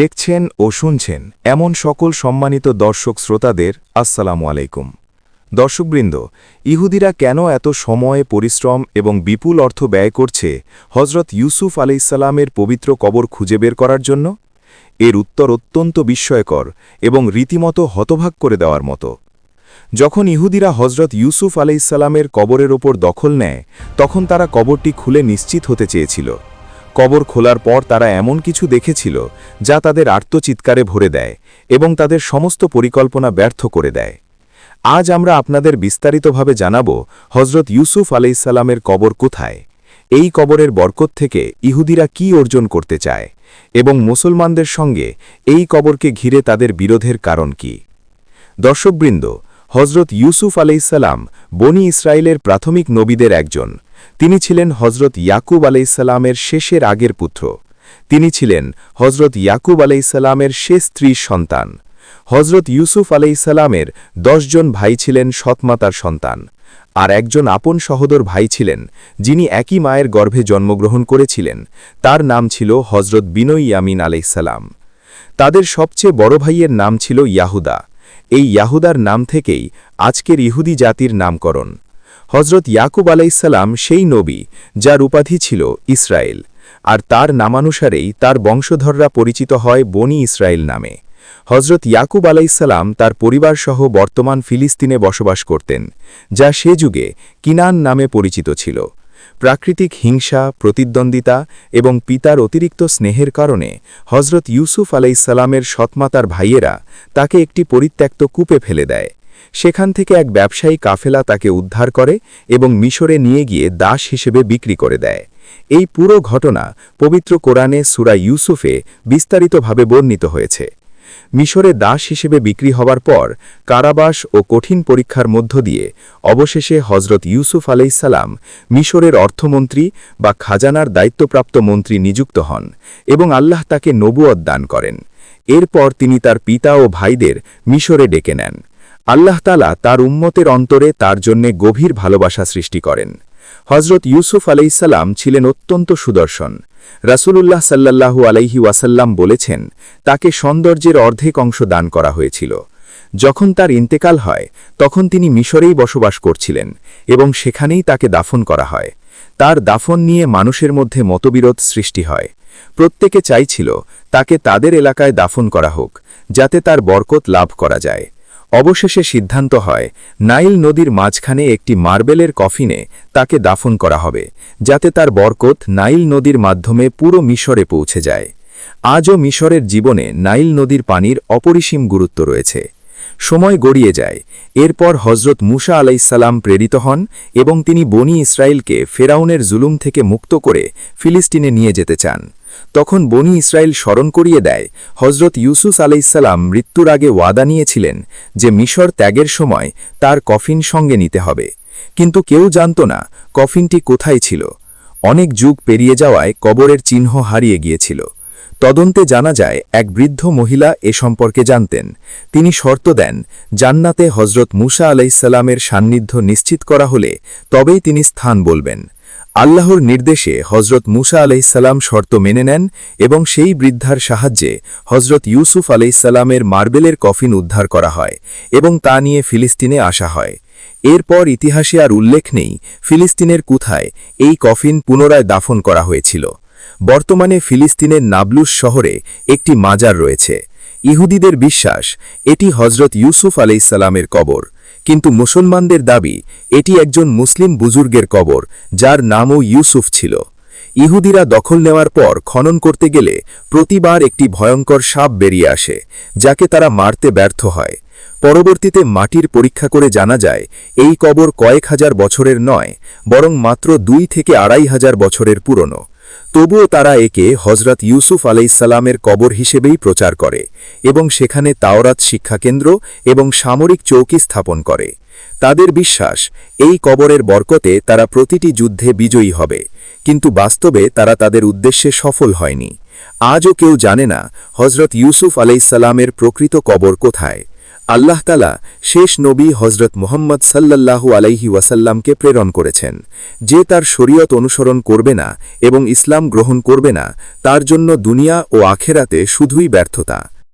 দেখছেন ও শুনছেন এমন সকল সম্মানিত দর্শক শ্রোতাদের আসসালামু আলাইকুম। দর্শকবৃন্দ, ইহুদিরা কেন এত সময় পরিশ্রম এবং বিপুল অর্থ ব্যয় করছে হজরত ইউসুফ আলাইসাল্লামের পবিত্র কবর খুঁজে বের করার জন্য? এর উত্তর অত্যন্ত বিস্ময়কর এবং রীতিমতো হতভাগ করে দেওয়ার মতো। যখন ইহুদিরা হজরত ইউসুফ আলাইসাল্লামের কবরের ওপর দখল নেয়, তখন তারা কবরটি খুলে নিশ্চিত হতে চেয়েছিল। কবর খোলার পর তারা এমন কিছু দেখেছিল, যা তাদের আর্তচিৎকারে ভরে দেয় এবং তাদের সমস্ত পরিকল্পনা ব্যর্থ করে দেয়। আজ আমরা আপনাদের বিস্তারিতভাবে জানাব হজরত ইউসুফ আলাইসাল্লামের কবর কোথায়? এই কবরের বরকত থেকে ইহুদিরা কি অর্জন করতে চায়? এবং মুসলমানদের সঙ্গে এই কবরকে ঘিরে তাদের বিরোধের কারণ কি? দর্শকবৃন্দ হজরত ইউসুফ আলাইসাল্লাম বনি ইসরায়েলের প্রাথমিক নবীদের একজন। তিনি ছিলেন হজরত ইয়াকুব আলাইসাল্লামের শেষের আগের পুত্র। তিনি ছিলেন হজরত ইয়াকুব আলাইসাল্লামের শেষ স্ত্রীর সন্তান। হজরত ইউসুফ আলাইসাল্লামের জন ভাই ছিলেন সৎমাতার সন্তান। আর একজন আপন সহোদর ভাই ছিলেন, যিনি একই মায়ের গর্ভে জন্মগ্রহণ করেছিলেন। তার নাম ছিল হজরত বিনয় ইয়ামিন আলাইসাল্লাম তাদের সবচেয়ে বড় ভাইয়ের নাম ছিল ইয়াহুদা। এই ইয়াহুদার নাম থেকেই আজকের ইহুদি জাতির নামকরণ। হজরত ইয়াকুব আলাইসাল্লাম সেই নবী যার উপাধি ছিল ইসরায়েল, আর তার নামানুসারেই তার বংশধররা পরিচিত হয় বনি ইসরায়েল নামে। হজরত ইয়াকুব আলাইসাল্লাম তার পরিবারসহ বর্তমান ফিলিস্তিনে বসবাস করতেন, যা সে যুগে কিনান নামে পরিচিত ছিল। প্রাকৃতিক হিংসা, প্রতিদ্বন্দ্বিতা এবং পিতার অতিরিক্ত স্নেহের কারণে হজরত ইউসুফ আলাইসাল্লামের সৎমাতার ভাইয়েরা তাকে একটি পরিত্যক্ত কূপে ফেলে দেয়। সেখান থেকে এক ব্যবসায়ী কাফেলা তাকে উদ্ধার করে এবং মিশরে নিয়ে গিয়ে দাস হিসেবে বিক্রি করে দেয়। এই পুরো ঘটনা পবিত্র কোরআনে সুরা ইউসুফে বিস্তারিতভাবে বর্ণিত হয়েছে। মিশরে দাস হিসেবে বিক্রি হবার পর কারাবাস ও কঠিন পরীক্ষার মধ্য দিয়ে অবশেষে হজরত ইউসুফ আলাইসাল্লাম মিশরের অর্থমন্ত্রী বা খাজানার দায়িত্বপ্রাপ্ত মন্ত্রী নিযুক্ত হন এবং আল্লাহ তাকে নবুয়ত দান করেন। এরপর তিনি তার পিতা ও ভাইদের মিশরে ডেকে নেন। আল্লাহ তালা তার উম্মতের অন্তরে তার জন্যে গভীর ভালোবাসা সৃষ্টি করেন। হজরত ইউসুফ আলাইসাল্লাম ছিলেন অত্যন্ত সুদর্শন। রাসূলুল্লাহ সাল্লাল্লাহু আলাইহি ওয়াসাল্লাম বলেছেন, তাকে সৌন্দর্যের অর্ধেক অংশ দান করা হয়েছিল। যখন তার ইন্তেকাল হয়, তখন তিনি মিশরেই বসবাস করছিলেন এবং সেখানেই তাকে দাফন করা হয়। তার দাফন নিয়ে মানুষের মধ্যে মতবিরোধ সৃষ্টি হয়। প্রত্যেকে চাইছিল তাকে তাদের এলাকায় দাফন করা হোক, যাতে তার বরকত লাভ করা যায়। অবশেষে সিদ্ধান্ত হয়, নাইল নদীর মাঝখানে একটি মার্বেলের কফিনে তাকে দাফন করা হবে, যাতে তার বরকত নাইল নদীর মাধ্যমে পুরো মিশরে পৌঁছে যায়। আজও মিশরের জীবনে নাইল নদীর পানির অপরিসীম গুরুত্ব রয়েছে। সময় গড়িয়ে যায়, এরপর হজরত মুসা আলাইসাল্লাম প্রেরিত হন এবং তিনি বনি ইসরায়েলকে ফেরাউনের জুলুম থেকে মুক্ত করে ফিলিস্তিনে নিয়ে যেতে চান। তখন বনি ইসরায়েল স্মরণ করিয়ে দেয় হজরত ইউসুস আলাইসাল্লাম মৃত্যুর আগে ওয়াদা নিয়েছিলেন যে মিশর ত্যাগের সময় তার কফিন সঙ্গে নিতে হবে। কিন্তু কেউ জানত না কফিনটি কোথায় ছিল। অনেক যুগ পেরিয়ে যাওয়ায় কবরের চিহ্ন হারিয়ে গিয়েছিল। তদন্তে জানা যায়, এক বৃদ্ধ মহিলা এ সম্পর্কে জানতেন। তিনি শর্ত দেন, জান্নাতে হজরত মুসা আলাইসাল্লামের সান্নিধ্য নিশ্চিত করা হলে তবেই তিনি স্থান বলবেন। আল্লাহর নির্দেশে হজরত মুসা আলাইসাল্লাম শর্ত মেনে নেন এবং সেই বৃদ্ধার সাহায্যে হজরত ইউসুফ আলাইসাল্লামের মার্বেলের কফিন উদ্ধার করা হয় এবং তা নিয়ে ফিলিস্তিনে আসা হয়। এরপর ইতিহাসে আর উল্লেখ নেই ফিলিস্তিনের কুথায় এই কফিন পুনরায় দাফন করা হয়েছিল। বর্তমানে ফিলিস্তিনের নাবলুস শহরে একটি মাজার রয়েছে। ইহুদিদের বিশ্বাস, এটি হজরত ইউসুফ আলাইসাল্লামের কবর। কিন্তু মুসলমানদের দাবি, এটি একজন মুসলিম বুজুর্গের কবর, যার নামও ইউসুফ ছিল। ইহুদিরা দখল নেওয়ার পর খনন করতে গেলে প্রতিবার একটি ভয়ঙ্কর সাপ বেরিয়ে আসে, যাকে তারা মারতে ব্যর্থ হয়। পরবর্তীতে মাটির পরীক্ষা করে জানা যায়, এই কবর কয়েক হাজার বছরের নয়, বরং মাত্র দুই থেকে আড়াই হাজার বছরের পুরনো। তবুও তারা একে হজরত ইউসুফ আলাইসাল্লামের কবর হিসেবেই প্রচার করে এবং সেখানে তাওরাত শিক্ষাকেন্দ্র এবং সামরিক চৌকি স্থাপন করে। তাদের বিশ্বাস, এই কবরের বরকতে তারা প্রতিটি যুদ্ধে বিজয়ী হবে, কিন্তু বাস্তবে তারা তাদের উদ্দেশ্যে সফল হয়নি। আজও কেউ জানে না হজরত ইউসুফ আলাইসাল্লামের প্রকৃত কবর কোথায়। আল্লাহ তালা শেষ নবী হজরত মোহাম্মদ সাল্লাল্লাহু আলাইহি ওয়াসাল্লামকে প্রেরণ করেছেন। যে তার শরীয়ত অনুসরণ করবে না এবং ইসলাম গ্রহণ করবে না, তার জন্য দুনিয়া ও আখেরাতে শুধুই ব্যর্থতা।